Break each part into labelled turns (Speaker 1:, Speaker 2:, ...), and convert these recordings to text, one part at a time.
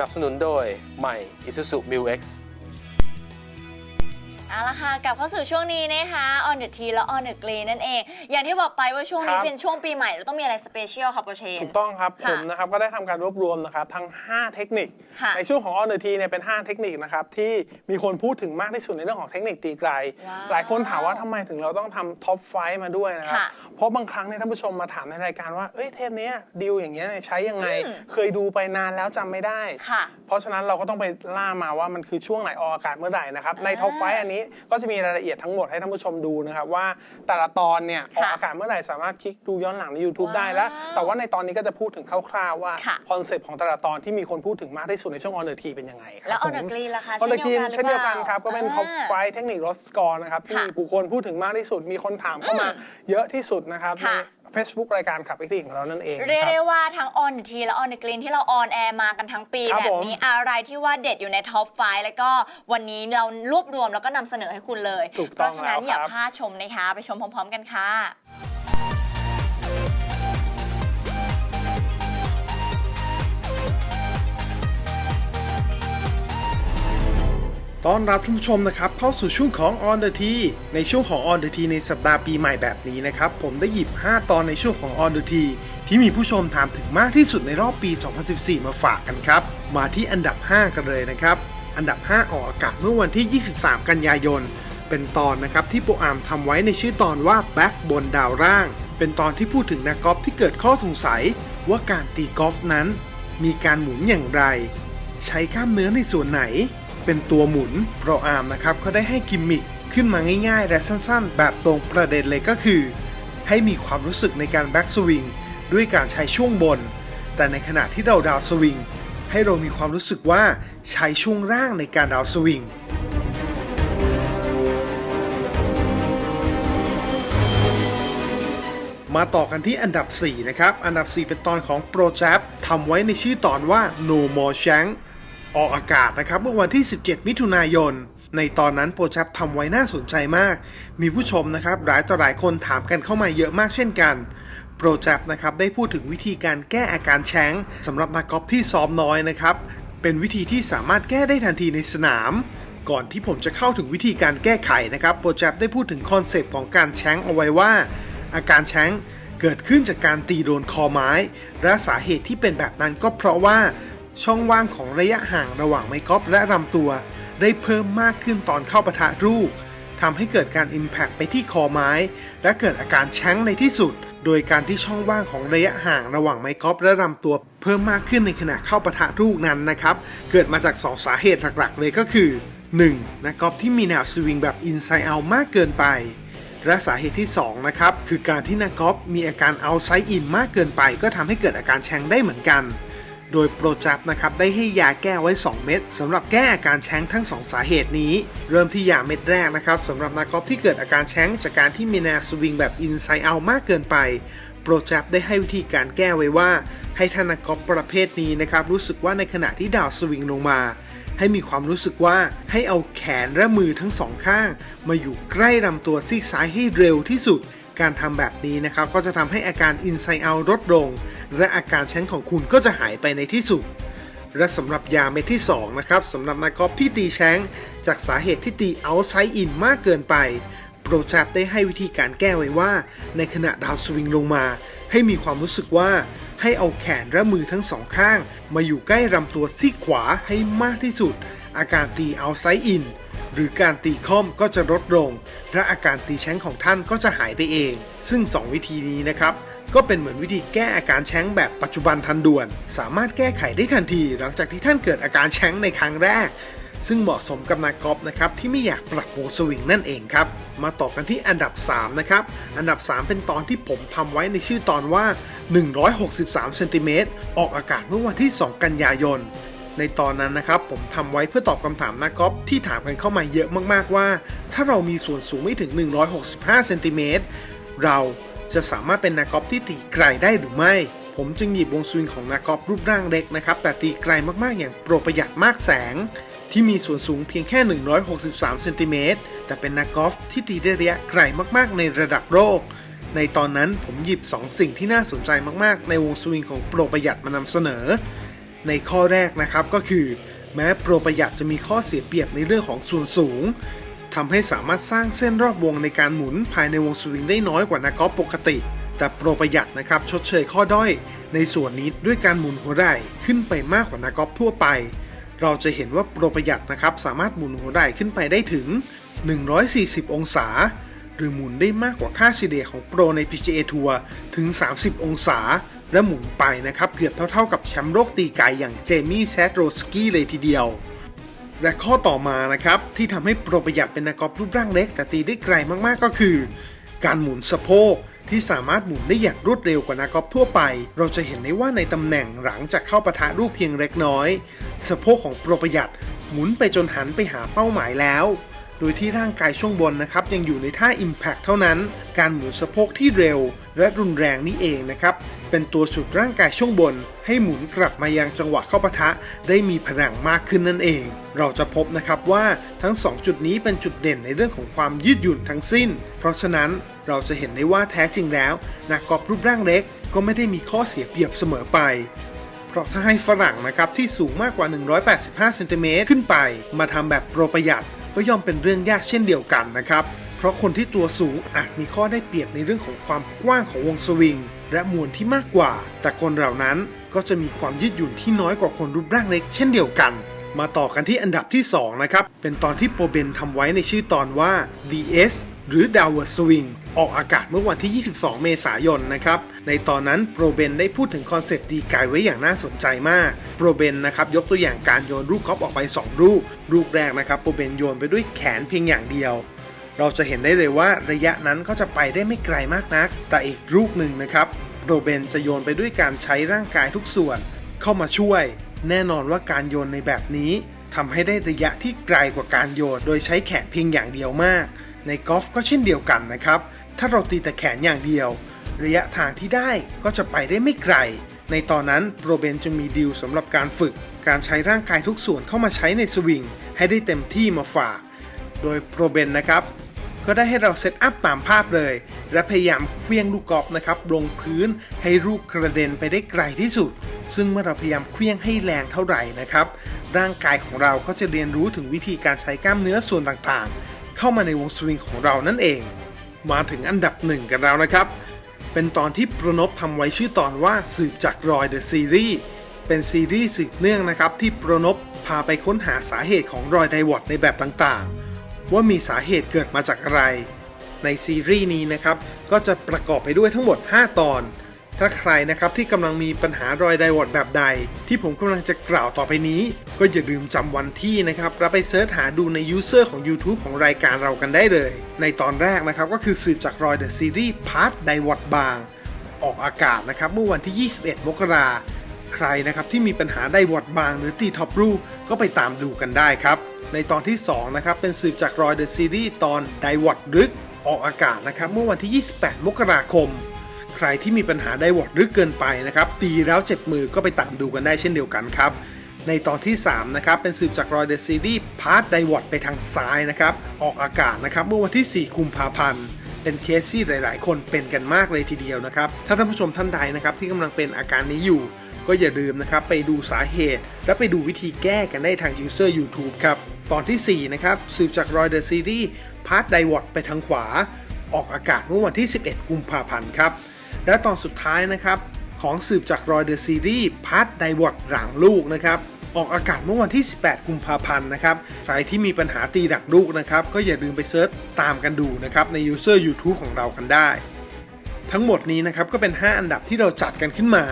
Speaker 1: นับสนุนโดยใหม่ Isuzu Mu X
Speaker 2: เอาละค่ะกลับเข้าสู่ช่วงนี้นะคะ on the tea และ on the green นั่นเอง อย่างที่บอกไปว่าช่วงนี้
Speaker 3: ครับ
Speaker 2: เป็นช่วงปีใหม่เราต้องมีอะไรสเปเชียลค่ะโปรเชน
Speaker 3: ถูกต้องครับ
Speaker 2: ค่ะ
Speaker 3: ผมนะครับก็ได้ทำการรวบรวมนะครับทั้ง 5 เทคนิค
Speaker 2: ค่ะ
Speaker 3: ในช่วงของ On the T เนี่ยเป็น 5 เทคนิคนะครับที่มีคนพูดถึงมากที่สุดในเรื่องของเทคนิคตีไกล
Speaker 2: ว้าว
Speaker 3: หลายคนถามว่าทำไมถึงเราต้องทำท็อปไฟมาด้วยนะครับ
Speaker 2: ค่ะ
Speaker 3: เพราะบางครั้งเนี่ยท่านผู้ชมมาถามในรายการว่าเอ้ยเทปเนี้ยดีลอย่างเงี้ยเนี่ยใช้ยังไง
Speaker 2: อืม
Speaker 3: เคยดูไปนานแล้วจำไม่ได้
Speaker 2: ค่ะ
Speaker 3: เพราะฉะนั้นเราก็ต้องไปล่ามาว่ามันคือช่วงไหนออกอากาศเมื่อไหร่นะครับใน
Speaker 2: อ่า
Speaker 3: ท็อปไฟอันนี้ก็จะมีรายละเอียดทั้งหมดให้ท่านผู้ชมดูนะครับว่าแต่ละตอนเนี่ยออก
Speaker 2: ค่ะ
Speaker 3: อากาศเมื่อไหร่สามารถคลิกดูย้อนหลังใน YouTube ได้
Speaker 2: ว้าว
Speaker 3: แล้ว แต่ว่าในตอนนี้ก็จะพูดถึงคร่าวๆว่า
Speaker 2: ค่ะ
Speaker 3: คอนเซปต์ของแต่ละตอนที่มีคนพูดถึงมากที่สุดในช่วงออนเดอร์ทีเป็นยังไงครั
Speaker 2: แล้ว on
Speaker 3: ผม
Speaker 2: the green ล่ะคะ
Speaker 3: ออนเดอร์ที
Speaker 2: เช่
Speaker 3: เช่
Speaker 2: น
Speaker 3: น
Speaker 2: เดี
Speaker 3: เดี
Speaker 2: ย
Speaker 3: ยวว
Speaker 2: กั
Speaker 3: กันน
Speaker 2: หอ
Speaker 3: ครับก็เป็น
Speaker 2: อ่า
Speaker 3: ท็อปไฟเทคนิครถสกอร์นะครับที่
Speaker 2: ค่ะ
Speaker 3: มีผู้คนพูดถึงมากที่สุดมีคนถามเข้ามาเยอะที่สุดนะครับใน
Speaker 2: ค่ะ
Speaker 3: Facebook รายการขับเอ็กซ์ของเรานั่นเองนะ
Speaker 2: เรียก
Speaker 3: ครับ
Speaker 2: ได้ว่าทั้ง on the tea และ on the green ที่เราออนแอร์มากันทั้งปี
Speaker 3: ครับ
Speaker 2: แบบ
Speaker 3: ผม
Speaker 2: นี้อะไรที่ว่าเด็ดอยู่ในท็อปไฟแล้วก็วันนี้เรารวบรวมแล้วก็นำเสนอให้คุณเลย
Speaker 3: ถูก
Speaker 2: เพ
Speaker 3: ต้อง
Speaker 2: ราะฉะนั้น
Speaker 3: แล้ว
Speaker 2: อย่า
Speaker 3: ครับ
Speaker 2: พลาดชมนะคะ ไปชมพร้อม ๆ กันค่ะ
Speaker 4: ต้อนรับท่านผู้ชมนะครับเข้าสู่ช่วงของ On the T ในช่วงของ On the T ในสัปดาห์ปีใหม่แบบนี้นะครับผมได้หยิบ 5 ตอนในช่วงของ On the T ที่มีผู้ชมถามถึงมากที่สุดในรอบปี 2014 มาฝากกันครับ มาที่อันดับ 5 กันเลยนะครับ อันดับ 5 ออกอากาศเมื่อวันที่ 23 กันยายน เป็นตอนนะครับที่โปอามทำไว้ในชื่อตอนว่าแบ็กบนดาวร่าง เป็นตอนที่พูดถึงนักกอล์ฟที่เกิดข้อสงสัย ว่าการตีกอล์ฟนั้น มีการหมุนอย่างไร ใช้กล้ามเนื้อในส่วนไหน เป็นตัวหมุนโปรอาร์มนะครับเขาได้ให้กิมมิคขึ้นมาง่ายๆ และสั้นๆ แบบตรงประเด็นเลยก็คือ ให้มีความรู้สึกในการแบ็กสวิงด้วยการใช้ช่วงบน แต่ในขณะที่เราดาวสวิงให้เรามีความรู้สึกว่าใช้ช่วงล่างในการดาวสวิงมาต่อกันที่อันดับ 4 นะครับ อันดับ 4 เป็นตอนของโปรแจ p ทำไว้ในชื่อตอนว่า No More Shank ออกอากาศนะครับเมื่อวันที่ 17 มิถุนายน ในตอนนั้นโปรแจ p ทำไว้น่าสนใจมาก มีผู้ชมนะครับหลายต่อหลายคนถามกันเข้ามาเยอะมากเช่นกัน โปรแจ p นะครับได้พูดถึงวิธีการแก้อาการแช้งสำหรับนักกอล์ฟที่ซ้อมน้อยนะครับ เป็นวิธีที่สามารถแก้ได้ทันทีในสนาม ก่อนที่ผมจะเข้าถึงวิธีการแก้ไขนะครับโปรแจ p ได้พูดถึงคอนเซปต์ของการแช้งเอาไว้ว่า อาการแช้งเกิดขึ้นจากการตีโดนคอไม้ และสาเหตุที่เป็นแบบนั้นก็เพราะว่า ช่องว่างของระยะห่างระหว่างไม้กอล์ฟและลำตัว ได้เพิ่มมากขึ้นตอนเข้าปะทะลูกทำให้เกิดการ Impact ไปที่คอไม้ และเกิดอาการแช้งในที่สุด โดยการที่ช่องว่างของระยะห่างระหว่างไม้กอล์ฟและลำตัว เพิ่มมากขึ้นในขณะเข้าปะทะลูกนั้นนะครับ เกิดมาจากสองสาเหตุหลักๆ เลยก็คือ 1. นักกอล์ฟที่มีแนวสวิงแบบ inside out มากเกินไป และสาเหตุที่ 2 นะครับ คือการที่นักกอล์ฟมีอาการเอาไซด์อินมากเกินไป ก็ทำให้เกิดอาการแชงได้เหมือนกัน โดยโปรจับนะครับได้ให้ยาแก้ไว้ 2 เม็ดสำหรับแก้อาการแช้งทั้ง 2 สาเหตุนี้ เริ่มที่ยาเม็ดแรกนะครับสำหรับนักกอล์ฟที่เกิดอาการแช้งจากการที่มีแนวสวิงแบบอินไซด์เอามากเกินไปโปรจับได้ให้วิธีการแก้ไว้ว่า ให้ท่านนักกอล์ฟประเภทนี้นะครับรู้สึกว่าในขณะที่ดาวสวิงลงมา ให้มีความรู้สึกว่าให้เอาแขนและมือทั้งสองข้าง มาอยู่ใกล้ลำตัวซีกซ้ายให้เร็วที่สุด การทำแบบนี้นะครับ ก็จะทำให้อาการ inside out ลดลง และอาการแช้งของคุณก็จะหายไปในที่สุด และสำหรับยาเม็ดที่ 2 นะครับสำหรับนักกอล์ฟที่ตีแช้งจากสาเหตุที่ตี outside in มากเกินไปโปรแจบได้ให้วิธีการแก้ไว้ว่า ในขณะดาวสวิงลงมา ให้มีความรู้สึกว่าให้เอาแขนและมือทั้งสองข้าง มาอยู่ใกล้ลำตัวซีกขวาให้มากที่สุด อาการตี outside in หรือการตีค่อมก็จะลดลง และอาการตีแช้งของท่านก็จะหายไปเอง ซึ่ง 2 วิธีนี้นะครับ ก็เป็นเหมือนวิธีแก้อาการแช้งแบบปัจจุบันทันด่วน สามารถแก้ไขได้ทันที หลังจากที่ท่านเกิดอาการแช้งในครั้งแรก ซึ่งเหมาะสมกับนักกอล์ฟนะครับที่ไม่อยากปรับวงสวิงนั่นเองครับมาต่อกันที่อันดับ 3 นะครับ อันดับ 3 เป็นตอนที่ผมทำไว้ในชื่อตอนว่า 163 เซนติเมตร ออกอากาศเมื่อวันที่ 2 กันยายน ในตอนนั้นนะครับผมทำไว้เพื่อตอบคำถามนักกอล์ฟที่ถามกันเข้ามาเยอะมากๆว่า ถ้าเรามีส่วนสูงไม่ถึง 165เซนติเมตรเราจะสามารถเป็นนักกอล์ฟที่ตีไกลได้หรือไม่ ผมจึงหยิบวงสวิงของนักกอล์ฟรูปร่างเล็กนะครับ แต่ตีไกลมากๆ อย่างโปรประหยัดมากแสง ที่มีส่วนสูงเพียงแค่ 163เซนติเมตรแต่เป็นนักกอล์ฟที่ตีได้ระยะไกลมากๆ ในระดับโลกในตอนนั้นผมหยิบ 2 สิ่งที่น่าสนใจมากๆ ในวงสวิงของโปรประหยัดมานำเสนอ ในข้อแรกนะครับก็คือ แม้โปรประหยัดจะมีข้อเสียเปรียบในเรื่องของส่วนสูงทำให้สามารถสร้างเส้นรอบวงในการหมุนภายในวงสวิงได้น้อยกว่านักกอล์ฟปกติ แต่โปรประหยัดนะครับชดเชยข้อด้อยในส่วนนี้ด้วยการหมุนหัวไหล่ขึ้นไปมากกว่านักกอล์ฟทั่วไป เราจะเห็นว่าโปรประหยัดนะครับสามารถหมุนหัวไหล่ขึ้นไปได้ถึง 140 องศา หรือหมุนได้มากกว่าค่าเฉลี่ยของโปรใน PGA ทัวร์ถึง 30 องศา และหมุนไปนะครับเกือบเท่าๆกับแชมป์โลกตีไกอย่างเจมี่แซดโรสกี้เลยทีเดียว และข้อต่อมานะครับที่ทำให้โปรประหยัดเป็นนักกอล์ฟรูปร่างเล็กแต่ตีได้ไกลมากๆก็คือ การหมุนสะโพกที่สามารถหมุนได้อย่างรวดเร็วกว่านักกอล์ฟทั่วไป เราจะเห็นได้ว่าในตำแหน่งหลังจากเข้าปะทะลูกเพียงเล็กน้อย สะโพกของโปรประหยัดหมุนไปจนหันไปหาเป้าหมายแล้ว โดยที่ร่างกายช่วงบนนะครับยังอยู่ในท่า Impact เท่านั้น การหมุนสะโพกที่เร็ว และรุนแรงนี่เองนะครับ เป็นตัวฉุดร่างกายช่วงบน ให้หมุนกลับมายังจังหวะเข้าปะทะ ได้มีพลังมากขึ้นนั่นเอง เราจะพบนะครับว่าทั้ง 2 จุดนี้เป็นจุดเด่นในเรื่องของความยืดหยุ่นทั้งสิ้น เพราะฉะนั้นเราจะเห็นได้ว่าแท้จริงแล้วนักกอล์ฟรูปร่างเล็ก ก็ไม่ได้มีข้อเสียเปรียบเสมอไปเพราะถ้าให้ฝรั่งนะครับที่สูงมากกว่า 185 เซนติเมตรขึ้นไป มาทำแบบโปรประหยัด ก็ย่อมเป็นเรื่องยากเช่นเดียวกันนะครับ เพราะคนที่ตัวสูงอาจมีข้อได้เปรียบในเรื่องของความกว้างของวงสวิง และมวลที่มากกว่า แต่คนเหล่านั้นก็จะมีความยืดหยุ่นที่น้อยกว่าคนรูปร่างเล็กเช่นเดียวกัน มาต่อกันที่อันดับที่2นะครับเป็นตอนที่โปรเบนทำไว้ในชื่อตอนว่า DS หรือ Downward Swing ออกอากาศเมื่อวันที่ 22 เมษายนนะครับ ในตอนนั้นโปรเบนได้พูดถึงคอนเซปต์ดีกายไว้อย่างน่าสนใจมาก โปรเบนนะครับยกตัวอย่างการโยนลูกกอล์ฟออกไป 2 ลูก ลูกแรกนะครับโปรเบนโยนไปด้วยแขนเพียงอย่างเดียว เราจะเห็นได้เลยว่าระยะนั้นก็จะไปได้ไม่ไกลมากนัก แต่อีกลูกหนึ่งนะครับโปรเบนจะโยนไปด้วยการใช้ร่างกายทุกส่วน เข้ามาช่วย แน่นอนว่าการโยนในแบบนี้ทำให้ได้ระยะที่ไกลกว่าการโยน โดยใช้แขนเพียงอย่างเดียวมาก ในกอล์ฟก็เช่นเดียวกันนะครับ ถ้าเราตีแต่แขนอย่างเดียว ระยะทางที่ได้ก็จะไปได้ไม่ไกล ในตอนนั้นโปรเบนจึงมีดีลสำหรับการฝึก การใช้ร่างกายทุกส่วนเข้ามาใช้ในสวิง ให้ได้เต็มที่มาฝาก โดยโปรเบนนะครับ ก็ได้ให้เราเซตอัพตามภาพเลย และพยายามเคลี้ยงลูกกอล์ฟนะครับลงพื้นให้ลูกกระเด็นไปได้ไกลที่สุด ซึ่งเมื่อเราพยายามเคลี้ยงให้แรงเท่าไหร่นะครับร่างกายของเราก็จะเรียนรู้ถึงวิธีการใช้กล้ามเนื้อส่วนต่างๆ เข้ามาในวงสวิงของเรานั่นเอง มาถึงอันดับหนึ่งกันแล้วนะครับ เป็นตอนที่โปรนบทำไว้ชื่อตอนว่าสืบจากรอยเดอะซีรีส์เป็นซีรีส์สืบเนื่องนะครับ ที่โปรนบพาไปค้นหาสาเหตุของรอยไดวอดในแบบต่างๆ ว่ามีสาเหตุเกิดมาจากอะไร ในซีรีส์นี้นะครับ ก็จะประกอบไปด้วยทั้งหมด 5 ตอน ถ้าใครนะครับที่กำลังมีปัญหารอยไดวอดแบบใด ที่ผมกำลังจะกล่าวต่อไปนี้ ก็อย่าลืมจำวันที่นะครับแล้วไปเสิร์ชหาดูในยูเซอร์ของ YouTube ของรายการเรากันได้เลย ในตอนแรกนะครับก็คือสืบจากรอยเดอะซีรีส์พาร์ทไดวอดบาง ออกอากาศนะครับเมื่อวันที่ 21 มกราใครนะครับที่มีปัญหาไดวอดบางหรือตีท็อปรูก็ไปตามดูกันได้ครับในตอนที่2นะครับเป็นสืบจากรอยเดอะซีรีส์ตอนไดวอดลึกออกอากาศนะครับเมื่อวันที่ 28 มกราคม ใครที่มีปัญหาไดวอดลึกเกินไปนะครับตีแล้วเจ็บมือก็ไปตามดูกันได้เช่นเดียวกันครับ ในตอนที่ 3 นะครับ เป็นสืบจากรอยเดอะซีรีส์พาร์ทไดวอดไปทางซ้ายนะครับ ออกอากาศนะครับเมื่อวันที่ 4 กุมภาพันธ์เป็นเคสที่หลาย ๆ คนเป็นกันมากเลยทีเดียวนะครับ ถ้าท่านผู้ชมท่านใดนะครับที่กำลังเป็นอาการนี้อยู่ ก็อย่าลืมนะครับไปดูสาเหตุ และไปดูวิธีแก้กันได้ทาง User YouTube ครับตอนทีสี่4 นะครับสืบจากรอยเดอะซีรีส์พาร์ทไดวอดไปทางขวาออกอากาศเมื่อวันที่ 11 กุมภาพันธ์ครับ และตอนสุดท้ายนะครับของสืบจากรอยเดอะซีรีส์พาร์ทไดวอดหลังลูกนะครับออกอากาศเมื่อวันที่ 18 กุมภาพันธ์นะครับ ใครที่มีปัญหาตีดักลูกนะครับ ก็อย่าลืมไปเซิร์ชตามกันดูนะครับ ใน User YouTube ของเรากันได้ ทั้งหมดนี้นะครับ ก็เป็น 5 อันดับที่เราจัดกันขึ้นมา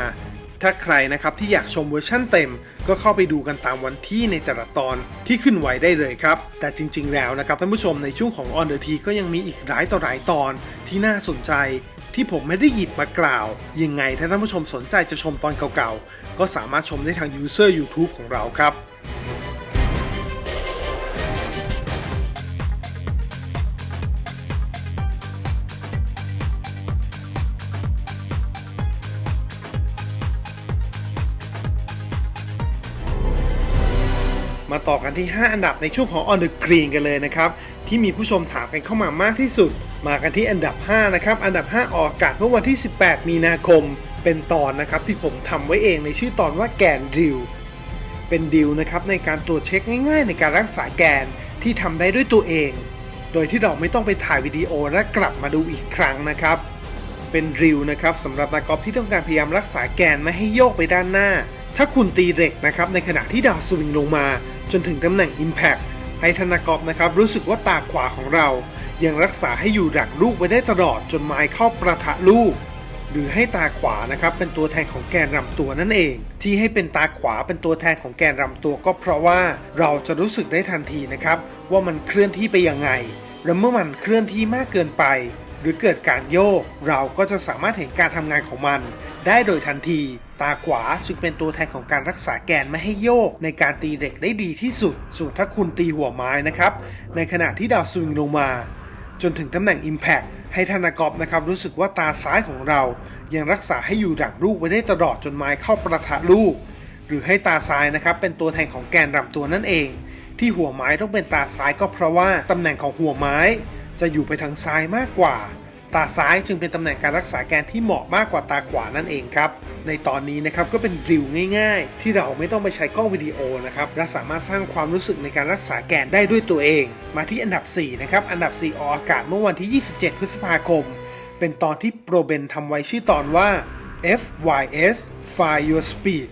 Speaker 4: ถ้าใครนะครับที่อยากชมเวอร์ชั่นเต็ม ก็เข้าไปดูกันตามวันที่ในแต่ละตอนที่ขึ้นไว้ได้เลยครับ แต่จริง ๆ แล้วนะครับท่านผู้ชมในช่วงของ On the T ก็ยังมีอีกหลายต่อหลายตอนที่น่าสนใจ ที่ผมไม่ได้หยิบมากล่าว ยังไงถ้าท่านผู้ชมสนใจจะชมตอนเก่าๆ ก็สามารถชมได้ทาง User YouTube ของเราครับมาต่อกันที่ 5 อันดับในช่วงของ On the Green กันเลยนะครับ ที่มีผู้ชมถามกันเข้ามามากที่สุด มากันที่อันดับ 5 นะครับ อันดับ 5 ออกอากาศเมื่อวันที่ 18 มีนาคม เป็นตอนนะครับที่ผมทำไว้เองในชื่อตอนว่าแกนริว เป็นดิวนะครับในการตรวจเช็คง่ายๆ ในการรักษาแกนที่ทำได้ด้วยตัวเอง โดยที่เราไม่ต้องไปถ่ายวิดีโอและกลับมาดูอีกครั้งนะครับ เป็นริวนะครับสำหรับนักกอล์ฟที่ต้องการพยายามรักษาแกนไม่ให้โยกไปด้านหน้า ถ้าคุณตีเหล็กนะครับในขณะที่ดาวสวิงลงมา จนถึงตำแหน่ง Impact ให้ธนากอล์ฟนะครับรู้สึกว่าตาขวาของเรา ยังรักษาให้อยู่ดักลูกไว้ได้ตลอดจนไม้เข้าประทะลูก หรือให้ตาขวานะครับเป็นตัวแทนของแกนลำตัวนั่นเอง ที่ให้เป็นตาขวาเป็นตัวแทนของแกนลำตัวก็เพราะว่าเราจะรู้สึกได้ทันทีนะครับว่ามันเคลื่อนที่ไปยังไง และเมื่อมันเคลื่อนที่มากเกินไป หรือเกิดการโยก เราก็จะสามารถเห็นการทำงานของมัน ได้โดยทันที ตาขวาจึงเป็นตัวแทนของการรักษาแกนไม่ให้โยก ในการตีเหล็กได้ดีที่สุด ส่วนถ้าคุณตีหัวไม้นะครับ ในขณะที่ดาวสวิงลงมา จนถึงตำแหน่ง Impact ให้ธนากอบนะครับรู้สึกว่าตาซ้ายของเรา ยังรักษาให้อยู่ดักลูกไว้ได้ตลอดจนไม้เข้าประทะลูก หรือให้ตาซ้ายนะครับเป็นตัวแทนของแกนลำตัวนั่นเอง ที่หัวไม้ต้องเป็นตาซ้ายก็เพราะว่าตำแหน่งของหัวไม้ จะอยู่ไปทางซ้ายมากกว่า ตาซ้ายจึงเป็นตำแหน่งการรักษาแกนที่เหมาะมากกว่าตาขวานั่นเองครับ ในตอนนี้นะครับก็เป็นริวง่ายๆ ที่เราไม่ต้องไปใช้กล้องวิดีโอนะครับและสามารถสร้างความรู้สึกในการรักษาแกนได้ด้วยตัวเอง มาที่อันดับ4นะครับอันดับ 4 ออกอากาศเมื่อวันที่ 27 พฤษภาคม เป็นตอนที่โปรเบนทำไว้ชื่อตอนว่า FYS Find Your Speed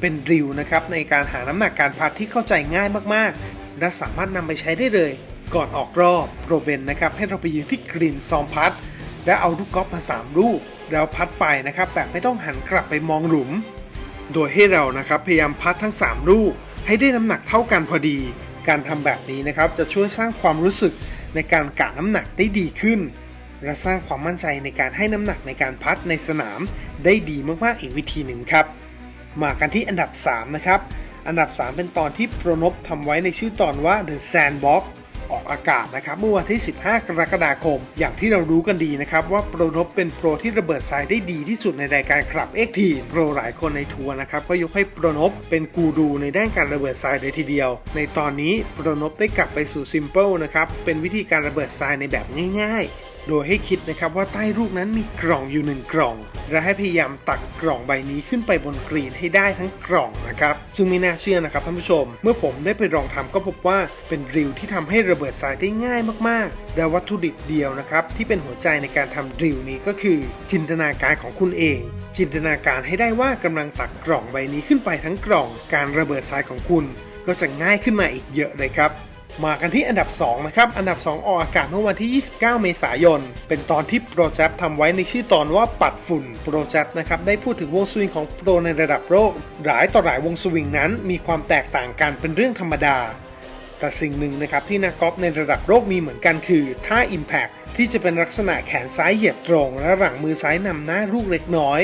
Speaker 4: เป็นริวนะครับในการหาน้ำหนักการพัดที่เข้าใจง่ายมากๆ และสามารถนำไปใช้ได้เลย ก่อนออกรอบโปรเบนนะครับให้เราไปยืนที่กรีนซอมพัด และเอาลูกกอล์ฟมา3ลูกแล้วพัดไปนะครับแบบไม่ต้องหันกลับไปมองหลุม โดยให้เรานะครับพยายามพัดทั้ง 3 ลูก ให้ได้น้ำหนักเท่ากันพอดี การทำแบบนี้นะครับจะช่วยสร้างความรู้สึกในการกะน้ำหนักได้ดีขึ้น และสร้างความมั่นใจในการให้น้ำหนักในการพัดในสนามได้ดีมากๆอีกวิธีหนึ่งครับ มากันที่อันดับ 3 นะครับ อันดับ 3 เป็นตอนที่โปรนบทำไว้ในชื่อตอนว่า The Sandbox ออกอากาศนะครับเมื่อวันที่ 15 กรกฎาคม อย่างที่เรารู้กันดีนะครับว่าโปรนบเป็นโปรที่ระเบิดทรายได้ดีที่สุดในรายการขับเอ็กทีโปรหลายคนในทัวร์นะครับก็ยกให้โปรนบเป็นกูรูในด้านการระเบิดทรายเลยทีเดียว ในตอนนี้โปรนบได้กลับไปสู่ซิมเปิลนะครับเป็นวิธีการระเบิดทรายในแบบง่ายๆ โดยให้คิดนะครับว่าใต้ลูกนั้นมีกล่องอยู่หนึ่งกล่อง และให้พยายามตักกล่องใบนี้ขึ้นไปบนกรีนให้ได้ทั้งกล่องนะครับ ซึ่งไม่น่าเชื่อนะครับท่านผู้ชม เมื่อผมได้ไปลองทำก็พบว่าเป็นริวที่ทำให้ระเบิดทรายได้ง่ายมากๆ และวัตถุดิบเดียวนะครับที่เป็นหัวใจในการทำริวนี้ก็คือ จินตนาการของคุณเอง จินตนาการให้ได้ว่ากำลังตักกล่องใบนี้ขึ้นไปทั้งกล่อง การระเบิดทรายของคุณ ก็จะง่ายขึ้นมาอีกเยอะเลยครับ มากันที่อันดับ 2 นะครับ อันดับ 2 ออกอากาศเมื่อวันที่ 29 เมษายน เป็นตอนที่โปรเจกต์ทำไว้ในชื่อตอนว่าปัดฝุ่น โปรเจกต์นะครับ ได้พูดถึงวงสวิงของโปรในระดับโลก หลายต่อหลายวงสวิงนั้น มีความแตกต่างกันเป็นเรื่องธรรมดา แต่สิ่งหนึ่งนะครับที่นักกอล์ฟในระดับโลกมีเหมือนกันคือท่า Impact ที่จะเป็นลักษณะแขนซ้ายเหยียบตรง และหลังมือซ้ายนำหน้าลูกเล็กน้อย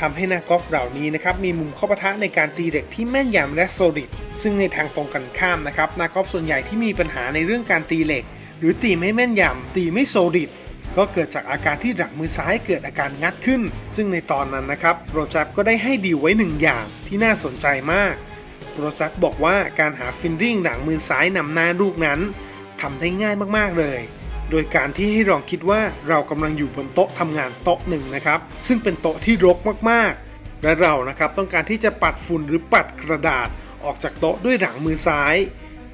Speaker 4: ทำให้นักกอล์ฟเหล่านี้นะครับมีมุมเข้าปะทะในการตีเหล็กที่แม่นยำและโซลิดซึ่งในทางตรงกันข้ามนะครับนักกอล์ฟส่วนใหญ่ที่มีปัญหาในเรื่องการตีเหล็ก หรือตีไม่แม่นยำตีไม่โซลิดก็เกิดจากอาการที่หลังมือซ้ายเกิดอาการงัดขึ้น ซึ่งในตอนนั้นนะครับโปรจับก็ได้ให้ดีไว้หนึ่งอย่างที่น่าสนใจมากโปรจักบอกว่าการหาฟินริ่งหลังมือซ้ายนำหน้าลูกนั้นทำได้ง่ายมากๆเลย โดยการที่ให้ลองคิดว่าเรากำลังอยู่บนโต๊ะทำงานโต๊ะหนึ่งนะครับ ซึ่งเป็นโต๊ะที่รกมากๆ และเรานะครับต้องการที่จะปัดฝุ่นหรือปัดกระดาษออกจากโต๊ะด้วยหลังมือซ้าย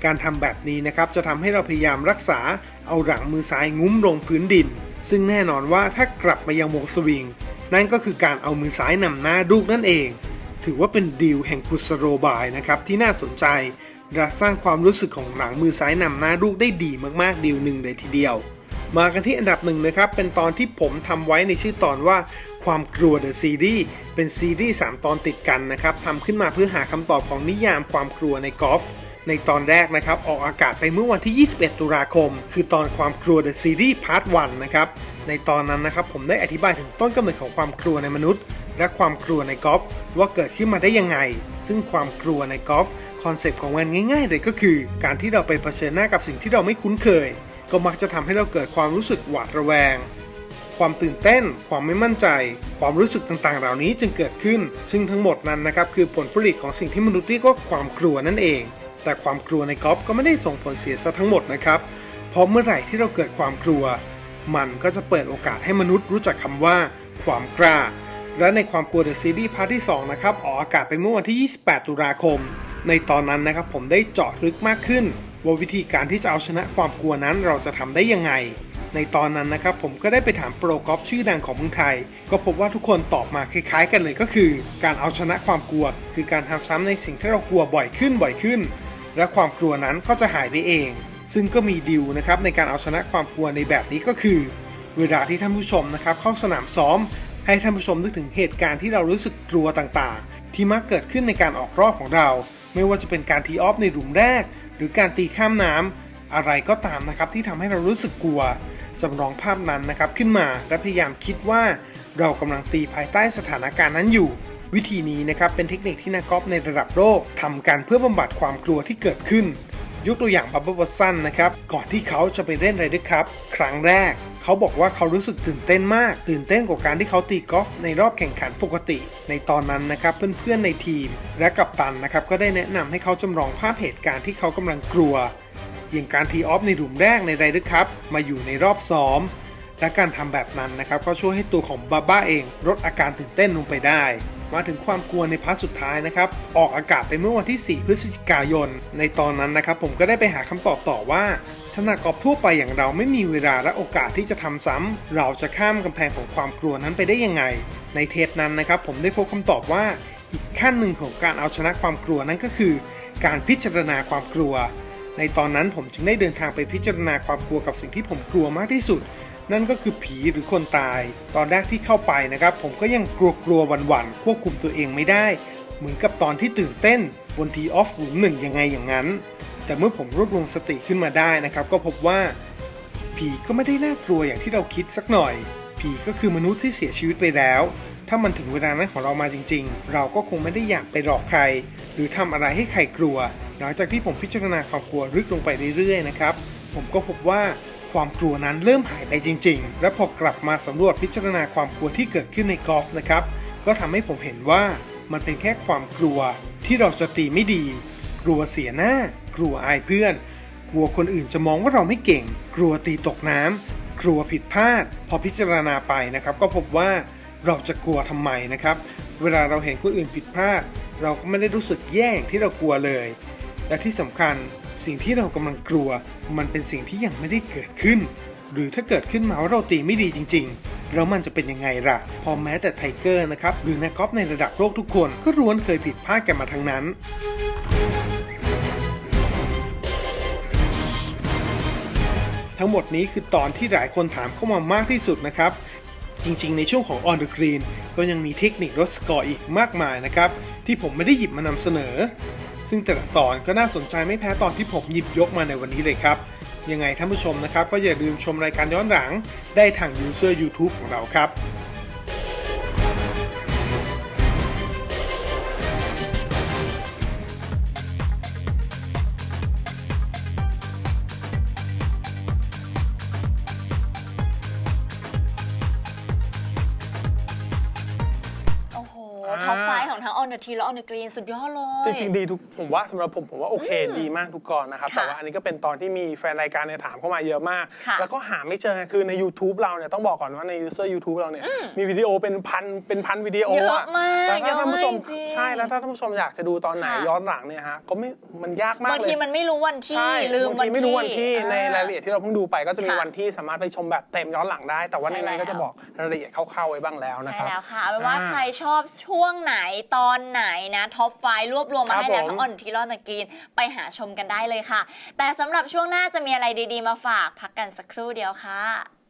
Speaker 4: การทำแบบนี้นะครับจะทำให้เราพยายามรักษาเอาหลังมือซ้ายงุ้มลงพื้นดิน ซึ่งแน่นอนว่าถ้ากลับมายังวงสวิง นั่นก็คือการเอามือซ้ายนำหน้าลูกนั่นเอง ถือว่าเป็นดีลแห่งกุศโลบายนะครับที่น่าสนใจ และสร้างความรู้สึกของหลังมือซ้ายนำหน้าลูกได้ดีมากๆดีลหนึ่งเลยทีเดียว มากันที่อันดับหนึ่งนะครับ เป็นตอนที่ผมทำไว้ในชื่อตอนว่าความกลัวเดอะซีรีส์เป็นซีรีส์3ตอนติดกันนะครับทำขึ้นมาเพื่อหาคำตอบของนิยามความกลัวในกอล์ฟในตอนแรกนะครับ ออกอากาศไปเมื่อวันที่ 21 ตุลาคม คือตอนความกลัวเดอะซีรีส์พาร์ท1นะครับ ในตอนนั้นนะครับ ผมได้อธิบายถึงต้นกำเนิดของความกลัวในมนุษย์ และความกลัวในกอล์ฟว่าเกิดขึ้นมาได้ยังไง ซึ่งความกลัวในกอล์ฟ คอนเซปต์ของมันง่ายๆ เลยก็คือ การที่เราไปเผชิญหน้ากับสิ่งที่เราไม่คุ้นเคย ก็มักจะทำให้เราเกิดความรู้สึกหวาดระแวง ความตื่นเต้น ความไม่มั่นใจ ความรู้สึกต่างๆ เหล่านี้จึงเกิดขึ้น ซึ่งทั้งหมดนั้นนะครับคือผลผลิตของสิ่งที่มนุษย์เรียกว่าความกลัวนั่นเอง แต่ความกลัวในกอล์ฟก็ไม่ได้ส่งผลเสียซะทั้งหมดนะครับ เพราะเมื่อไหร่ที่เราเกิดความกลัว มันก็จะเปิดโอกาสให้มนุษย์รู้จักคำว่า ความกล้า และในความกลัวเดอะซีรีส์พาร์ทที่ 2 นะครับ ออกอากาศไปเมื่อวันที่ 28 ตุลาคม ในตอนนั้นนะครับผมได้เจาะลึกมากขึ้น ว่าวิธีการที่จะเอาชนะความกลัวนั้นเราจะทำได้ยังไง ในตอนนั้นนะครับผมก็ได้ไปถามโปรกอล์ฟชื่อดังของเมืองไทย ก็พบว่าทุกคนตอบมาคล้ายๆ กันเลยก็คือ การเอาชนะความกลัว คือการทำซ้ำในสิ่งที่เรากลัวบ่อยขึ้นบ่อยขึ้น และความกลัวนั้นก็จะหายไปเอง ซึ่งก็มีดิวนะครับในการเอาชนะความกลัวในแบบนี้ก็คือ เวลาที่ท่านผู้ชมนะครับเข้าสนามซ้อม ให้ท่านผู้ชมนึกถึงเหตุการณ์ที่เรารู้สึกกลัวต่างๆ ที่มักเกิดขึ้นในการออกรอบของเรา ไม่ว่าจะเป็นการทีออฟในหลุมแรก หรือการตีข้ามน้ำอะไรก็ตามนะครับที่ทำให้เรารู้สึกกลัวจำลองภาพนั้นนะครับขึ้นมาและพยายามคิดว่าเรากำลังตีภายใต้สถานการณ์นั้นอยู่ วิธีนี้นะครับเป็นเทคนิคที่นักกอล์ฟในระดับโลกทำกันเพื่อบำบัดความกลัวที่เกิดขึ้น ยกตัวอย่างบับเบิลวัตสันนะครับ ก่อนที่เขาจะไปเล่นไรเดอร์ครับครั้งแรก เขาบอกว่าเขารู้สึกตื่นเต้นมาก ตื่นเต้นกว่าการที่เขาตีกอล์ฟในรอบแข่งขันปกติ ในตอนนั้นนะครับเพื่อนๆในทีม และกัปตันนะครับก็ได้แนะนำให้เขาจำลองภาพเหตุการณ์ที่เขากำลังกลัว อย่างการทีออฟในหลุมแรกในไรเดอร์ครับมาอยู่ในรอบซ้อม และการทำแบบนั้นนะครับก็ช่วยให้ตัวของบาบ้าเองลดอาการตื่นเต้นลงไปได้ มาถึงความกลัวในพาร์ทสุดท้ายนะครับ ออกอากาศไปเมื่อวันที่ 4 พฤศจิกายน ในตอนนั้นนะครับ ผมก็ได้ไปหาคำตอบต่อว่าถ้านักกอล์ฟทั่วไปอย่างเราไม่มีเวลาและโอกาสที่จะทำซ้ำเราจะข้ามกำแพงของความกลัวนั้นไปได้ยังไง ในเทปนั้นนะครับ ผมได้พบคำตอบว่าอีกขั้นหนึ่งของการเอาชนะความกลัวนั้นก็คือ การพิจารณาความกลัว ในตอนนั้นผมจึงได้เดินทางไปพิจารณาความกลัวกับสิ่งที่ผมกลัวมากที่สุด นั่นก็คือผีหรือคนตาย ตอนแรกที่เข้าไปนะครับ ผมก็ยังกลัวกลัวๆหวั่นๆควบคุมตัวเองไม่ได้ เหมือนกับตอนที่ตื่นเต้นบนทีออฟหลุมหนึ่งยังไงอย่างนั้น แต่เมื่อผมรวบรวมสติขึ้นมาได้นะครับ ก็พบว่า ผีก็ไม่ได้น่ากลัวอย่างที่เราคิดสักหน่อย ผีก็คือมนุษย์ที่เสียชีวิตไปแล้ว ถ้ามันถึงเวลานั้นของเรามาจริง ๆ เราก็คงไม่ได้อยากไปหลอกใคร หรือทำอะไรให้ใครกลัว หลังจากที่ผมพิจารณาความกลัวลึกลงไปเรื่อยๆนะครับผมก็พบว่า ความกลัวนั้นเริ่มหายไปจริง ๆ และพอกลับมาสำรวจพิจารณาความกลัวที่เกิดขึ้นในกอล์ฟนะครับ ก็ทำให้ผมเห็นว่ามันเป็นแค่ความกลัวที่เราจะตีไม่ดี กลัวเสียหน้า กลัวอายเพื่อน กลัวคนอื่นจะมองว่าเราไม่เก่ง กลัวตีตกน้ำกลัวผิดพลาด พอพิจารณาไปนะครับ ก็พบว่าเราจะกลัวทำไมนะครับ เวลาเราเห็นคนอื่นผิดพลาด เราก็ไม่ได้รู้สึกแย่งที่เรากลัวเลย และที่สำคัญ สิ่งที่เรากำลังกลัว มันเป็นสิ่งที่ยังไม่ได้เกิดขึ้น หรือถ้าเกิดขึ้นมาว่าเราตีไม่ดีจริง ๆ แล้วมันจะเป็นยังไงล่ะ พอแม้แต่ไทเกอร์นะครับหรือนักกอล์ฟในระดับโลกทุกคนก็ล้วนเคยผิดพลาดกันมาทั้งนั้นทั้งหมดนี้คือตอนที่หลายคนถามเข้ามามากที่สุดนะครับ จริงๆ ในช่วงของ On the Green ก็ยังมีเทคนิคลดสกอร์อีกมากมายนะครับ ที่ผมไม่ได้หยิบมานำเสนอ ซึ่งแต่ละตอนก็น่าสนใจไม่แพ้ตอนที่ผมหยิบยกมาในวันนี้เลยครับ ยังไงท่านผู้ชมนะครับ ก็อย่าลืมชมรายการย้อนหลังได้ทางยูเซอร์ YouTube ของเราครับ
Speaker 2: On the Tee และ On the Green สุดยอดเลย
Speaker 3: จริงๆดีทุกผมว่าสำหรับผมผมว่าโอเค ดีมากทุกกรนะครับ
Speaker 2: ค่ะ
Speaker 3: แต่ว่าอันนี้ก็เป็นตอนที่มีแฟนรายการเนี่ยถามเข้ามาเยอะมาก
Speaker 2: ค่ะ
Speaker 3: แล้วก็หาไม่เจอคือใน YouTube เราเนี่ยต้องบอกก่อนว่าใน user YouTube เราเนี่ยมีวิดีโอเป็นพันเป็นพันวิดีโอ
Speaker 2: เย
Speaker 3: อะ
Speaker 2: อะมาก
Speaker 3: แล้วถ้าท่านผู้ชม
Speaker 2: เยอะมากจริงๆ
Speaker 3: ใช่แล้วถ้าท่านผู้ชมอยากจะดูตอนไหน
Speaker 2: ค่ะ
Speaker 3: ย้อนหลังเนี่ยฮะก็ไม่มันยากมาก
Speaker 2: บาง
Speaker 3: เลย
Speaker 2: ทีมันไม่รู้วันที่
Speaker 3: ใช่
Speaker 2: ลืม
Speaker 3: บาง
Speaker 2: วัน
Speaker 3: ที
Speaker 2: ที่
Speaker 3: ไม่รู้วันที่
Speaker 2: อ่
Speaker 3: ในรายละเอียดที่เราเพิ่งดูไปก็จะมี
Speaker 2: ค่ะ
Speaker 3: วันที่สามารถไปชมแบบเต็มย้อนหลังได้ แต่ว่าใน
Speaker 2: ใช่
Speaker 3: นั้นก็จะ
Speaker 2: แล้ว
Speaker 3: บอกรายละเอียดคร่าวๆไว้บ้างแล้วนะค
Speaker 2: ใช่
Speaker 3: รับ
Speaker 2: แล้วค่ะเอาเป็นว่า
Speaker 3: อ่า
Speaker 2: ใครชอบช่วงไหนตอนไหนนะท็อปไฟรวบรวมมา
Speaker 3: ครับ
Speaker 2: ให้แล้ว
Speaker 3: ผม
Speaker 2: ทั้งออนทีลอนกรีนไปหาชมกันได้เลยค่ะ แต่สำหรับช่วงหน้าจะมีอะไรดีๆ มาฝากพักกันสักครู่เดียวค่ะ